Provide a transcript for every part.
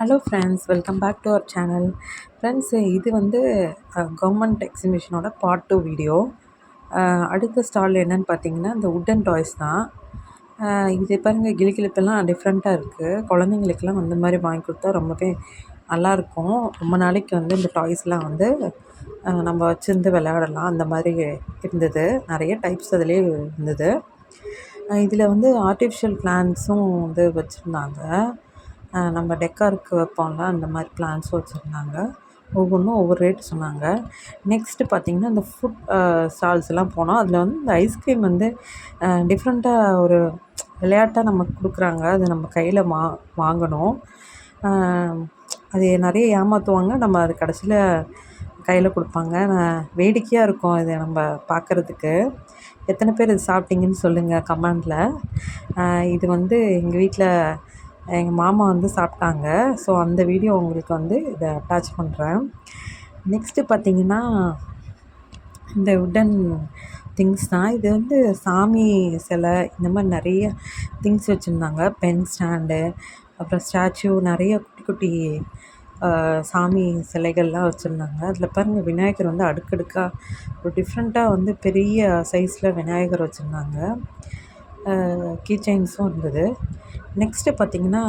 Hello friends welcome back to our channel friends இது வந்து government எக்ஸிபிஷனோட பார்ட் டூ வீடியோ அடுத்த ஸ்டால் என்னென்னு பார்த்தீங்கன்னா இந்த உட்டன் டாய்ஸ் தான். Uh, இது பாருங்கள் கிளிகிளிப்பெல்லாம் டிஃப்ரெண்ட்டாக இருக்குது குழந்தைங்களுக்கெல்லாம் அந்த மாதிரி வாங்கி கொடுத்தா ரொம்பவே நல்லாயிருக்கும். ரொம்ப நாளைக்கு வந்து இந்த டாய்ஸ்லாம் வந்து uh, நம்ம வச்சுருந்து விளையாடலாம். அந்த மாதிரி இருந்தது. நிறைய டைப்ஸ் அதுலேயே இருந்தது. Uh, இதில் வந்து ஆர்டிஃபிஷியல் பிளான்ஸும் வந்து வச்சுருந்தாங்க. நம்ம டெக்காருக்கு வைப்போம்ல அந்த மாதிரி பிளான்ட்ஸும் வச்சுருந்தாங்க. ஒவ்வொன்றும் ஒவ்வொரு ரேட் சொன்னாங்க. நெக்ஸ்ட்டு பார்த்திங்கன்னா இந்த ஃபுட் ஸ்டால்ஸ்லாம் போனோம். அதில் வந்து இந்த ஐஸ்கிரீம் வந்து டிஃப்ரெண்ட்டாக ஒரு விளையாட்டாக நமக்கு கொடுக்குறாங்க. அது நம்ம கையில் மா வாங்கணும். அது நிறைய ஏமாற்றுவாங்க நம்ம அது கடைசியில் கையில் கொடுப்பாங்க. வேடிக்கையாக இருக்கும் இதை நம்ம பார்க்குறதுக்கு எத்தனை பேர் இது சாப்பிட்டீங்கன்னு சொல்லுங்கள் கமெண்டில். இது வந்து எங்கள் வீட்டில் எங்கள் மாமா வந்து சாப்பிட்டாங்க. ஸோ அந்த வீடியோ உங்களுக்கு வந்து இதை அட்டாச் பண்ணுறேன் நெக்ஸ்ட்டு பார்த்தீங்கன்னா இந்த உடன் திங்ஸ் தான். இது வந்து சாமி சிலை இந்த மாதிரி நிறைய திங்ஸ் வச்சுருந்தாங்க. பென் ஸ்டாண்டு அப்புறம் ஸ்டாச்சு நிறைய குட்டி குட்டி சாமி சிலைகள்லாம் வச்சுருந்தாங்க. அதில் பாருங்கள் விநாயகர் வந்து அடுக்கடுக்காக ஒரு டிஃப்ரெண்ட்டாக வந்து பெரிய சைஸில் விநாயகர் வச்சுருந்தாங்க. கீ செயின்ஸும் இருந்தது. நெக்ஸ்ட்டு பார்த்திங்கன்னா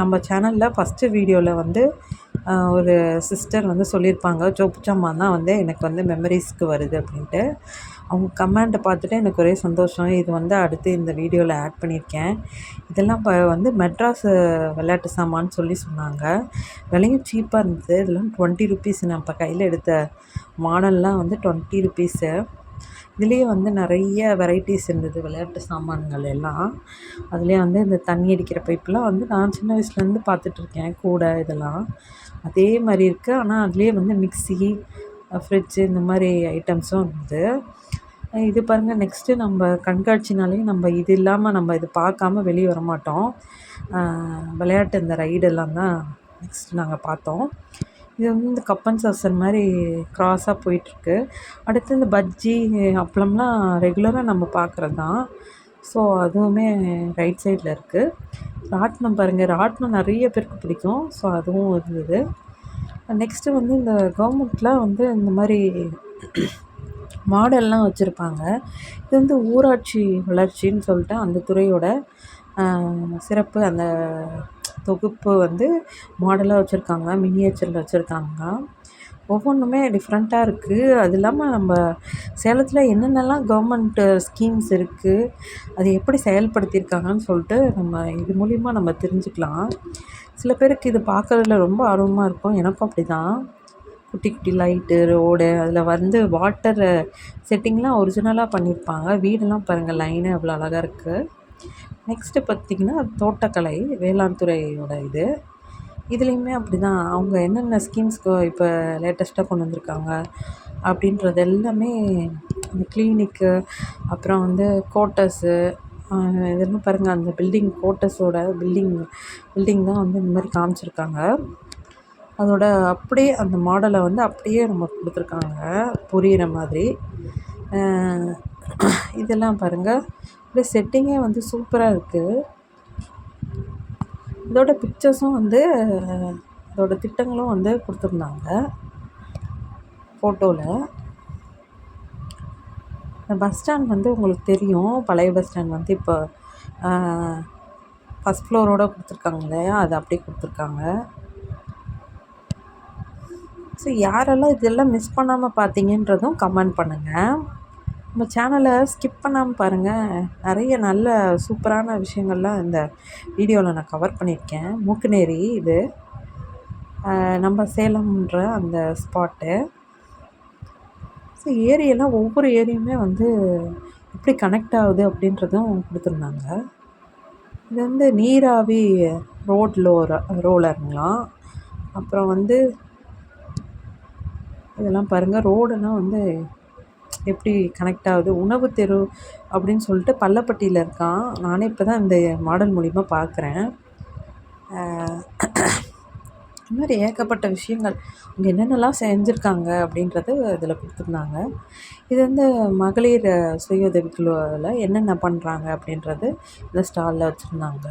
நம்ம சேனலில் ஃபஸ்ட்டு வீடியோவில் வந்து ஒரு சிஸ்டர் வந்து சொல்லியிருப்பாங்க சோப்புச்சம்மா தான் வந்து எனக்கு வந்து மெமரிஸ்க்கு வருது அப்படின்ட்டு. அவங்க கமெண்ட்டை பார்த்துட்டு எனக்கு ஒரே சந்தோஷம். இது வந்து அடுத்து இந்த வீடியோவில் ஆட் பண்ணியிருக்கேன். இதெல்லாம் இப்போ வந்து மெட்ராஸ் விளையாட்டு சாமான்னு சொல்லி சொன்னாங்க. விலையும் சீப்பாக இருந்தது. இதெல்லாம் டுவெண்ட்டி ருபீஸ் நான் இப்போ கையில் எடுத்த மாடல்லாம் வந்து டுவெண்ட்டி ருபீஸு இதுலேயே வந்து நிறைய வெரைட்டிஸ் இருந்தது விளையாட்டு சாமான்கள் எல்லாம். அதுலேயே வந்து இந்த தண்ணி அடிக்கிற பைப்பெலாம் வந்து நான் சின்ன வயசுலேருந்து பார்த்துட்ருக்கேன் கூடை இதெல்லாம். அதே மாதிரி இருக்குது ஆனால் அதுலேயே வந்து மிக்சி ஃப்ரிட்ஜு இந்த மாதிரி ஐட்டம்ஸும் இருந்தது. இது பாருங்கள் நெக்ஸ்ட்டு நம்ம கண்காட்சினாலேயும் நம்ம இது இல்லாமல் நம்ம இது பார்க்காம வெளியே வர மாட்டோம் விளையாட்டு இந்த ரைடெல்லாம் தான் நெக்ஸ்ட் நாங்கள் பார்த்தோம். இது வந்து இந்த கப்பன் சாசர் மாதிரி க்ராஸாக போயிட்டுருக்கு. அடுத்து இந்த பஜ்ஜி அப்பளம்லாம் ரெகுலராக நம்ம பார்க்குறது தான் ஸோ அதுவுமே ரைட் சைடில் இருக்குது ராட்டினம் பாருங்கள் ராட்டினம் நிறைய பேருக்கு பிடிக்கும். ஸோ அதுவும் இருந்தது நெக்ஸ்ட்டு வந்து இந்த கவர்மெண்ட்டில் வந்து இந்த மாதிரி மாடல்லாம் வச்சுருப்பாங்க. இது வந்து ஊராட்சி வளர்ச்சின்னு சொல்லிட்டு அந்த துறையோட சிறப்பு அந்த தொகுப்பு வந்து மாடலாக வச்சுருக்காங்க மினியேச்சரில் வச்சுருக்காங்க. ஒவ்வொன்றுமே டிஃப்ரெண்ட்டாக இருக்குது அது இல்லாமல் நம்ம சேலத்தில் என்னென்னலாம் கவர்மெண்ட்டு ஸ்கீம்ஸ் இருக்குது அது எப்படி செயல்படுத்தியிருக்காங்கன்னு சொல்லிட்டு நம்ம இது மூலிமா நம்ம தெரிஞ்சுக்கலாம். சில பேருக்கு இது பார்க்குறதுல ரொம்ப ஆர்வமாக இருக்கும். எனக்கும் அப்படி தான் குட்டி குட்டி லைட்டு ரோடு அதில் வந்து வாட்டர் செட்டிங்லாம் ஒரிஜினலாக பண்ணியிருப்பாங்க. வீடெல்லாம் பாருங்கள் லைனு அவ்வளோ அழகாக இருக்குது நெக்ஸ்ட்டு பார்த்திங்கன்னா தோட்டக்கலை வேளாண் துறையோட இது. இதுலேயுமே அப்படி தான் அவங்க என்னென்ன ஸ்கீம்ஸ்க்கு இப்போ லேட்டஸ்ட்டாக கொண்டு வந்திருக்காங்க அப்படின்றது எல்லாமே அந்த கிளினிக்கு அப்புறம் வந்து கோட்டர்ஸு இதெல்லாம் பாருங்கள் அந்த பில்டிங் கோட்டர்ஸோட பில்டிங் பில்டிங் தான் வந்து இந்த மாதிரி காமிச்சிருக்காங்க. அதோட அப்படியே அந்த மாடலை வந்து அப்படியே நமக்கு கொடுத்துருக்காங்க. புரிகிற மாதிரி. இதெல்லாம் பாருங்கள் அப்படியே செட்டிங்கே வந்து சூப்பராக இருக்குது இதோட பிக்சர்ஸும் வந்து இதோட திட்டங்களும் வந்து கொடுத்துருந்தாங்க. ஃபோட்டோவில் பஸ் ஸ்டாண்ட் வந்து உங்களுக்கு தெரியும். பழைய பஸ் ஸ்டாண்ட் வந்து இப்போ ஃபஸ்ட் ஃப்ளோரோடு கொடுத்துருக்காங்க இல்லையா? அது அப்படியே கொடுத்துருக்காங்க. ஸோ யாரெல்லாம் இதெல்லாம் மிஸ் பண்ணாமல் பார்த்தீங்கன்றதும் கமெண்ட் பண்ணுங்கள் நம்ம சேனலை ஸ்கிப் பண்ணாமல் பாருங்கள் நிறைய நல்ல சூப்பரான விஷயங்கள்லாம் இந்த வீடியோவில் நான் கவர் பண்ணியிருக்கேன். மூக்குநேரி இது. நம்ம சேலம்ன்ற அந்த ஸ்பாட்டு ஸோ ஏரியெல்லாம் ஒவ்வொரு ஏரியுமே வந்து எப்படி கனெக்ட் ஆகுது அப்படின்றதும் கொடுத்துருந்தாங்க. இது வந்து நீராவி ரோட் லோர ரோலருங்களாம் அப்புறம் வந்து இதெல்லாம் பாருங்கள் ரோடுனால் வந்து எப்படி கனெக்ட் ஆகுது? உணவு தெரு அப்படின்னு சொல்லிட்டு பள்ளப்பட்டியில் இருக்கான். நானே இப்போ தான் இந்த மாடல் மூலிமா பார்க்குறேன் இது மாதிரி ஏகப்பட்ட விஷயங்கள். அவங்க என்னென்னலாம் செஞ்சுருக்காங்க அப்படின்றது இதில் கொடுத்துருந்தாங்க. இது வந்து மகளிர் சுய உதவிக்குழுவில் என்னென்ன பண்ணுறாங்க அப்படின்றது இந்த ஸ்டாலில் வச்சுருந்தாங்க.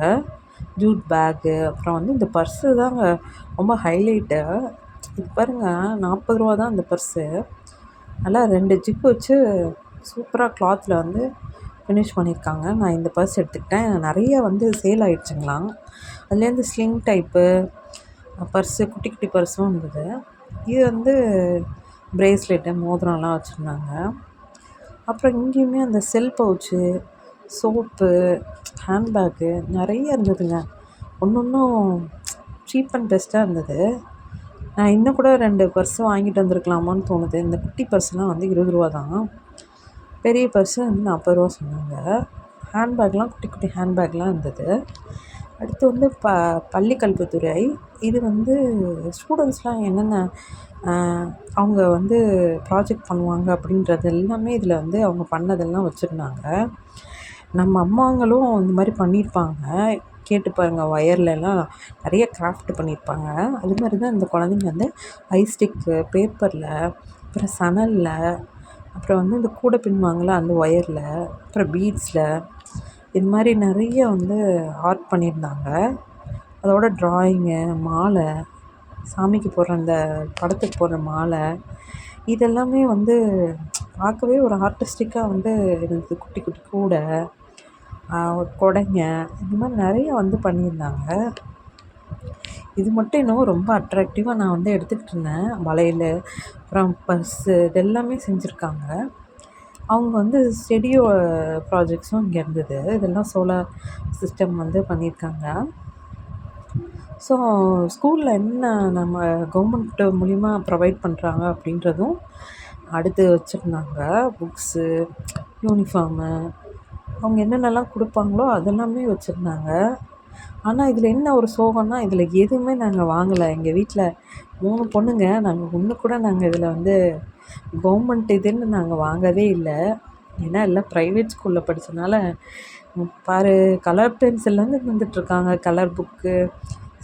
ஜூட் பேக்கு அப்புறம் வந்து இந்த பர்ஸு தாங்க ரொம்ப ஹைலைட்டு இது பாருங்கள் நாற்பது ரூபா தான் அந்த பர்ஸு. நல்லா ரெண்டு ஜிப்பு வச்சு சூப்பராக கிளாத்தில் வந்து ஃபினிஷ் பண்ணியிருக்காங்க. நான் இந்த பர்ஸ் எடுத்துக்கிட்டேன். நிறைய வந்து சேல் ஆகிடுச்சுங்களாம் அதுலேருந்து ஸ்லிங் டைப்பு பர்ஸு குட்டி குட்டி பர்ஸும் இருந்தது இது வந்து பிரேஸ்லெட்டு மோதிரம்லாம் வச்சுருந்தாங்க. அப்புறம் இங்கேயுமே அந்த செல் பவுச்சு சோப்பு ஹேண்ட்பேக்கு நிறைய இருந்ததுங்க. ஒன்று ஒன்றும் சீப் அண்ட் பெஸ்ட்டாக இருந்தது. இன்னும் கூட ரெண்டு பர்ஸு வாங்கிட்டு வந்திருக்கலாமான்னு தோணுது. இந்த குட்டி பர்ஸ்லாம் வந்து இருபது ரூபா தான். பெரிய பர்ஸு வந்து நாற்பது ரூபா சொன்னாங்க. ஹேண்ட்பேக்லாம் குட்டி குட்டி ஹேண்ட்பேக்லாம் இருந்தது. அடுத்து வந்து ப பள்ளி கல்வித்துறை இது வந்து ஸ்டூடெண்ட்ஸ்லாம் என்னென்ன அவங்க வந்து ப்ராஜெக்ட் பண்ணுவாங்க அப்படின்றது எல்லாமே இதில் வந்து அவங்க பண்ணதெல்லாம் வச்சுருந்தாங்க. நம்ம அம்மாங்களும் இந்த மாதிரி பண்ணியிருப்பாங்க. கேட்டு பாருங்கள் ஒயர்லலாம் நிறைய கிராஃப்ட் பண்ணியிருப்பாங்க அது மாதிரி தான் இந்த குழந்தைங்க வந்து ஐ ஸ்டிக்கு பேப்பரில் அப்புறம் சணலில் அப்புறம் வந்து இந்த கூடை பின்னுவாங்கள்ல அந்த ஒயரில் அப்புறம் பீட்ஸில் இது மாதிரி நிறைய வந்து ஆர்ட் பண்ணியிருந்தாங்க. அதோட ட்ராயிங்கு மாலை சாமிக்கு போடுற அந்த படத்துக்கு போடுற மாலை இதெல்லாமே வந்து பார்க்கவே ஒரு ஆர்டிஸ்டிக்காக வந்து இருந்தது குட்டி குட்டி கூடை. கொடைங்க இந்த மாதிரி நிறைய வந்து பண்ணியிருந்தாங்க. இது மட்டும் என்னவோ ரொம்ப அட்ராக்டிவாக நான் வந்து எடுத்துக்கிட்டு இருந்தேன். வளையல் அப்புறம் பர்ஸு இது எல்லாமே செஞ்சுருக்காங்க. அவங்க வந்து ஸ்டெடியோ ப்ராஜெக்ட்ஸும் இங்கே இருந்தது. இதெல்லாம் சோலார் சிஸ்டம் வந்து பண்ணியிருக்காங்க. ஸோ ஸ்கூலில் என்ன நம்ம கவர்மெண்ட்டு மூலிமா ப்ரொவைட் பண்ணுறாங்க அப்படின்றதும் அடுத்து வச்சுருந்தாங்க. புக்ஸு யூனிஃபார்மு அவங்க என்னென்னலாம் கொடுப்பாங்களோ அதெல்லாமே வச்சுருந்தாங்க. ஆனால் இதில் என்ன ஒரு சோகம்னா இதில் எதுவுமே நாங்கள் வாங்கலை. எங்கள் வீட்டில் மூணு பொண்ணுங்க. நாங்கள் ஒன்று கூட நாங்கள் இதில் வந்து கவர்மெண்ட் இதுன்னு நாங்கள் வாங்கவே இல்லை. ஏன்னா எல்லாம் ப்ரைவேட் ஸ்கூலில் படித்தனால பாரு கலர் பென்சில்லேருந்து தந்துட்டுருக்காங்க கலர் புக்கு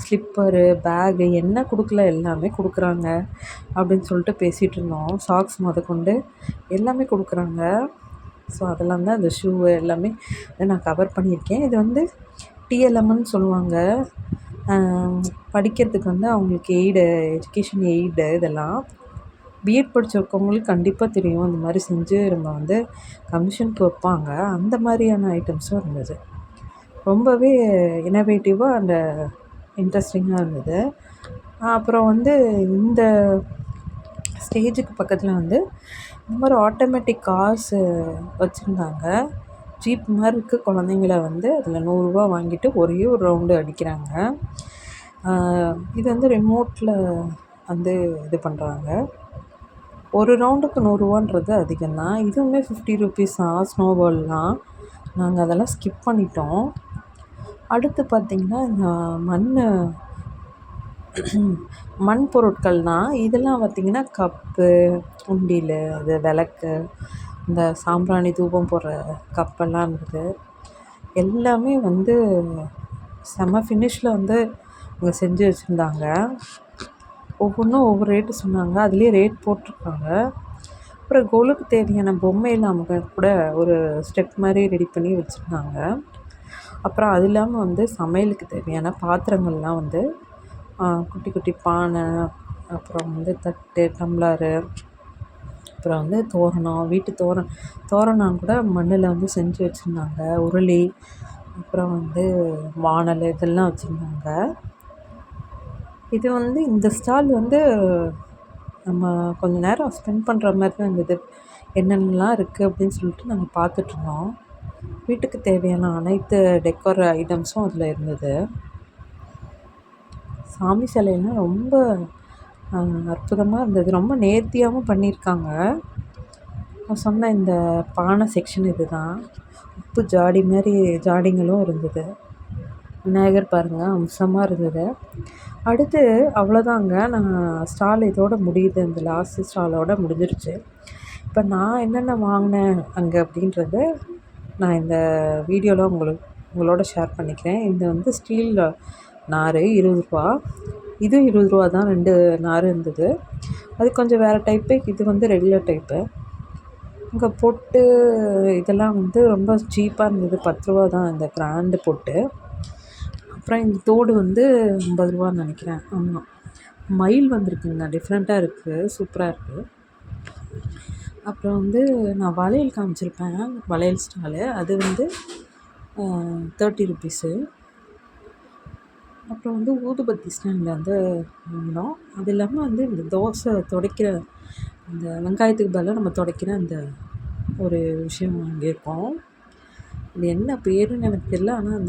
ஸ்லிப்பரு பேகு என்ன கொடுக்கல எல்லாமே கொடுக்குறாங்க. அப்படின்னு சொல்லிட்டு பேசிகிட்டு இருந்தோம். சாக்ஸ் முதக்கொண்டு எல்லாமே கொடுக்குறாங்க. ஸோ அதெல்லாம் தான் அந்த ஷூவு எல்லாமே நான் கவர் பண்ணியிருக்கேன். இது வந்து டிஎல்எம்னு சொல்லுவாங்க. படிக்கிறதுக்கு வந்து அவங்களுக்கு எய்டு எஜுகேஷன் எய்டு இதெல்லாம். பிஎட் படிச்சிருக்கவங்களுக்கு கண்டிப்பாக தெரியும். இந்த மாதிரி செஞ்சு நம்ம வந்து கமிஷனுக்கு வைப்பாங்க. அந்த மாதிரியான ஐட்டம்ஸும் இருந்தது. ரொம்பவே இனோவேட்டிவாக அந்த இன்ட்ரெஸ்டிங்காக இருந்தது. அப்புறம் வந்து இந்த ஸ்டேஜுக்கு பக்கத்தில் வந்து இந்த மாதிரி ஆட்டோமேட்டிக் கார்ஸு வச்சுருந்தாங்க. ஜீப் மாதிரி இருக்குது குழந்தைங்கள வந்து அதில் நூறுரூவா வாங்கிட்டு ஒரே ஒரு ரவுண்டு அடிக்கிறாங்க. இது வந்து ரிமோட்டில் வந்து இது பண்ணுறாங்க ஒரு ரவுண்டுக்கு நூறுரூவான்றது அதிகம்தான். இதுவுமே ஃபிஃப்டி ருபீஸ் தான் ஸ்னோ பால்லாம் நாங்கள் அதெல்லாம் ஸ்கிப் பண்ணிட்டோம். அடுத்து பார்த்திங்கன்னா இந்த மண் மண் பொருட்கள் தான் இதெல்லாம் பார்த்திங்கன்னா கப்பு உண்டியல் அது விளக்கு இந்த சாம்பிராணி தூபம் போடுற கப்பெல்லாம் இருந்தது எல்லாமே வந்து செம்ம ஃபினிஷில் வந்து அவங்க செஞ்சு வச்சுருந்தாங்க. ஒவ்வொன்றும் ஒவ்வொரு ரேட்டு சொன்னாங்க. அதுலேயே ரேட் போட்டிருக்காங்க. அப்புறம் கொலுக்கு தேவையான பொம்மையெல்லாம் கூட ஒரு ஸ்டெப் மாதிரி ரெடி பண்ணி வச்சுருந்தாங்க. அப்புறம் அது இல்லாமல் வந்து சமையலுக்கு தேவையான பாத்திரங்கள்லாம் வந்து குட்டி குட்டி பானை அப்புறம் வந்து தட்டு டம்ளரு அப்புறம் வந்து தோரணம் வீட்டு தோரணம். தோரணம் கூட மண்ணில் வந்து செஞ்சு வச்சுருந்தாங்க. உருளி அப்புறம் வந்து வானல் இதெல்லாம் வச்சுருந்தாங்க. இது வந்து இந்த ஸ்டால் வந்து நம்ம கொஞ்ச நேரம் ஸ்பெண்ட் பண்ணுற மாதிரி தான் இருந்தது. என்னென்னலாம் இருக்குது அப்படின்னு சொல்லிட்டு நாங்கள் பார்த்துட்ருந்தோம் வீட்டுக்கு தேவையான அனைத்து டெக்கோர் ஐட்டம்ஸும் அதில் இருந்தது. சாமி சிலையெல்லாம் ரொம்ப அற்புதமாக இருந்தது. ரொம்ப நேர்த்தியாகவும் பண்ணியிருக்காங்க. நான் சொன்ன இந்த பானை செக்ஷன் இது தான் உப்பு ஜாடி மாதிரி ஜாடிங்களும் இருந்தது. விநாயகர் பாருங்கள் அம்சமாக இருந்தது. அடுத்து அவ்வளோதாங்க. நான் ஸ்டால் இதோட முடியுது. இந்த லாஸ்ட்டு ஸ்டாலோட முடிஞ்சிருச்சு. இப்போ நான் என்னென்ன வாங்கினேன் அங்கே அப்படின்றத நான் இந்த வீடியோவில் உங்களுக்கு உங்களோட ஷேர் பண்ணிக்கிறேன். இந்த வந்து ஸ்டீல் நார் இருபது ரூபா. இதுவும் இருபது ரூபா தான் ரெண்டு நார் இருந்தது. அது கொஞ்சம் வேறு டைப்பு இது வந்து ரெகுலர் டைப்பு இங்கே பொட்டு இதெல்லாம் வந்து ரொம்ப சீப்பாக இருந்தது. பத்து ரூபா தான் இந்த கிராண்டு பொட்டு. அப்புறம் இந்த தோடு வந்து ஐம்பது ரூபான்னு நினைக்கிறேன். ஆமாம் மயில் வந்திருக்குங்க. டிஃப்ரெண்ட்டாக இருக்குது சூப்பராக இருக்குது அப்புறம் வந்து நான் வளையல் காமிச்சிருப்பேன். வளையல் ஸ்டாலு அது வந்து தேர்ட்டி ருபீஸு அப்புறம் வந்து ஊதுபத்தி ஸ்டாண்டில் வந்து வாங்கினோம் அது இல்லாமல் வந்து இந்த தோசை துடைக்கிற இந்த வெங்காயத்துக்கு பதிலாக நம்ம துடைக்கிற அந்த ஒரு விஷயம் வாங்கியிருக்கோம் அது என்ன பேருன்னு எனக்கு தெரில ஆனால் அந்த